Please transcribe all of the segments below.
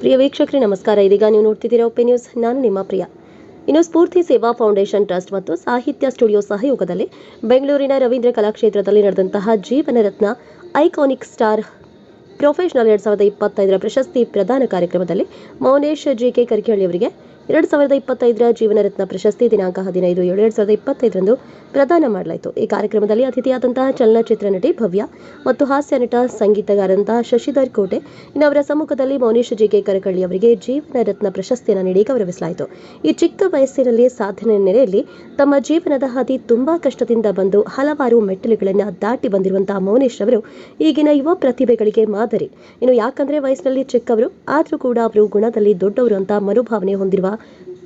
ಪ್ರಿಯ ವೀಕ್ಷಕರೇ, ನಮಸ್ಕಾರ. ಇದೀಗ ನೀವು ನೋಡ್ತಿದ್ದೀರಾ ಒಪೆ ನ್ಯೂಸ್. ನಾನು ನಿಮ್ಮ ಪ್ರಿಯ. ಇನ್ನು ಸ್ಫೂರ್ತಿ ಸೇವಾ ಫೌಂಡೇಶನ್ ಟ್ರಸ್ಟ್ ಮತ್ತು ಸಾಹಿತ್ಯ ಸ್ಟುಡಿಯೋ ಸಹಯೋಗದಲ್ಲಿ ಬೆಂಗಳೂರಿನ ರವೀಂದ್ರ ಕಲಾಕ್ಷೇತ್ರದಲ್ಲಿ ನಡೆದಂತಹ ಜೀವನ ರತ್ನ ಐಕಾನಿಕ್ ಸ್ಟಾರ್ ಪ್ರೊಫೆಷನಲ್ ಎರಡ್ ಸಾವಿರದ ಇಪ್ಪತ್ತೈದರ ಪ್ರಶಸ್ತಿ ಪ್ರದಾನ ಕಾರ್ಯಕ್ರಮದಲ್ಲಿ ಮೌನೇಶ್ ಜಿ ಕೆ ಕರ್ಕಿಹಳ್ಳಿ ಅವರಿಗೆ ಎರಡ್ ಸಾವಿರದ ಇಪ್ಪತ್ತೈದರ ಜೀವನ ರತ್ನ ಪ್ರಶಸ್ತಿ ದಿನಾಂಕ ಹದಿನೈದು ಏಳು ಎರಡ್ ಸಾವಿರದ ಇಪ್ಪತ್ತೈದರಂದು ಪ್ರದಾನ ಮಾಡಲಾಯಿತು. ಈ ಕಾರ್ಯಕ್ರಮದಲ್ಲಿ ಅತಿಥಿಯಾದಂತಹ ಚಲನಚಿತ್ರ ನಟಿ ಭವ್ಯ ಮತ್ತು ಹಾಸ್ಯ ನಟ ಸಂಗೀತಗಾರಂತಹ ಶಶಿಧರ್ ಕೋಟೆ ಇನ್ನವರ ಸಮ್ಮುಖದಲ್ಲಿ ಮೌನೇಶ್ ಜಿ ಕೆ ಕರಕಳ್ಳಿ ಅವರಿಗೆ ಜೀವನ ರತ್ನ ಪ್ರಶಸ್ತಿಯನ್ನು ನೀಡಿ ಗೌರವಿಸಲಾಯಿತು. ಈ ಚಿಕ್ಕ ವಯಸ್ಸಿನಲ್ಲಿ ಸಾಧನೆ ನೆಲೆಯಲ್ಲಿ ತಮ್ಮ ಜೀವನದ ಹಾದಿ ತುಂಬಾ ಕಷ್ಟದಿಂದ ಬಂದು ಹಲವಾರು ಮೆಟ್ಟಿಲುಗಳನ್ನು ದಾಟಿ ಬಂದಿರುವಂತಹ ಮೌನೇಶ್ ಅವರು ಈಗಿನ ಯುವ ಪ್ರತಿಭೆಗಳಿಗೆ ಮಾದರಿ. ಇನ್ನು ಯಾಕಂದ್ರೆ ವಯಸ್ಸಿನಲ್ಲಿ ಚಿಕ್ಕವರು, ಆದರೂ ಕೂಡ ಅವರು ಗುಣದಲ್ಲಿ ದೊಡ್ಡವರು ಅಂತ ಮನೋಭಾವನೆ ಹೊಂದಿರುವ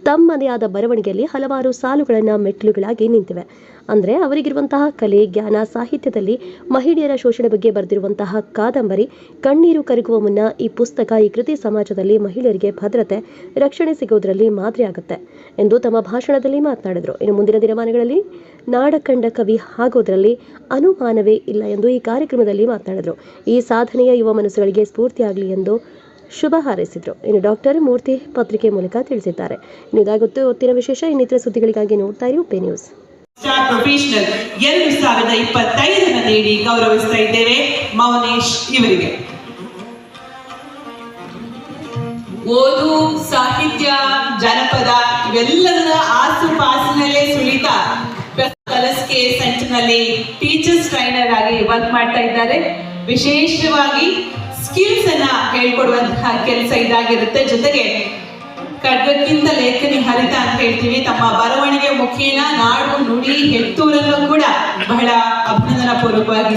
ತಮ್ಮದೇ ಆದ ಬರವಣಿಗೆಯಲ್ಲಿ ಹಲವಾರು ಸಾಲುಗಳನ್ನು ಮೆಟ್ಟಿಲುಗಳಾಗಿ ನಿಂತಿವೆ. ಅಂದರೆ ಅವರಿಗಿರುವಂತಹ ಕಲೆ, ಜ್ಞಾನ, ಸಾಹಿತ್ಯದಲ್ಲಿ ಮಹಿಳೆಯರ ಶೋಷಣೆ ಬಗ್ಗೆ ಬರೆದಿರುವಂತಹ ಕಾದಂಬರಿ, ಕಣ್ಣೀರು ಕರಗುವ ಮುನ್ನ ಈ ಪುಸ್ತಕ ಈ ಕೃತಿ ಸಮಾಜದಲ್ಲಿ ಮಹಿಳೆಯರಿಗೆ ಭದ್ರತೆ, ರಕ್ಷಣೆ ಸಿಗುವುದರಲ್ಲಿ ಮಾದರಿಯಾಗುತ್ತೆ ಎಂದು ತಮ್ಮ ಭಾಷಣದಲ್ಲಿ ಮಾತನಾಡಿದರು. ಇನ್ನು ಮುಂದಿನ ದಿನಮಾನಗಳಲ್ಲಿ ನಾಡಕಂಡ ಕವಿ ಆಗೋದರಲ್ಲಿ ಅನುಮಾನವೇ ಇಲ್ಲ ಎಂದು ಈ ಕಾರ್ಯಕ್ರಮದಲ್ಲಿ ಮಾತನಾಡಿದರು. ಈ ಸಾಧನೆಯ ಯುವ ಮನಸ್ಸುಗಳಿಗೆ ಸ್ಫೂರ್ತಿಯಾಗಲಿ ಎಂದು ಶುಭ ಹಾರೈಸಿದರು. ಇನ್ನು ಡಾಕ್ಟರ್ ಮೂರ್ತಿ ಪತ್ರಿಕೆ ಮೂಲಕ ತಿಳಿಸಿದ್ದಾರೆ. ಇದಾಗುತ್ತೆ ಹೊತ್ತಿನ ವಿಶೇಷ. ಇನ್ನಿತರ ಸುದ್ದಿಗಳಿಗಾಗಿ ನೋಡ್ತಾ ಇರಿ ಉಪೆ ನ್ಯೂಸ್. ಸ್ಟಾರ್ ಪ್ರೊಫೆಷನಲ್ ಎರಡು ಸಾವಿರದ ಇಪ್ಪತ್ತೈದರ ನೀಡಿ ಗೌರವಿಸ್ತಾ ಇದ್ದೇವೆ. ಮೌನೇಶ್ ಇವರಿಗೆ. ಓದು, ಸಾಹಿತ್ಯ, ಜನಪದ ಇವೆಲ್ಲದರ ಆಸುಪಾಸಿನಲ್ಲೇ ಸುಳಿತ. ಕಲಸ್ಕೆ ಸೆಂಟರ್ನಲ್ಲಿ ಟೀಚರ್ಸ್ ಟ್ರೈನರ್ ಆಗಿ ವರ್ಕ್ ಮಾಡ್ತಾ ಇದ್ದಾರೆ. ವಿಶೇಷವಾಗಿ ಸ್ಕಿಲ್ಸ್ ಅನ್ನ ಹೇಳ್ಕೊಡುವಂತಹ ಕೆಲಸ ಇದಾಗಿರುತ್ತೆ. ಜೊತೆಗೆ ಖಡ್ಗಕ್ಕಿಂತ ಲೇಖನಿ ಹರಿತ ಅಂತ ಹೇಳ್ತೀವಿ. ತಮ್ಮ ಬರವಣಿಗೆ ಮುಖೇನ ನಾಡು ನುಡಿ ಹೆತ್ತೂರನ್ನು ಕೂಡ ಬಹಳ ಅಭಿನಂದನಾ ಪೂರ್ವಕವಾಗಿ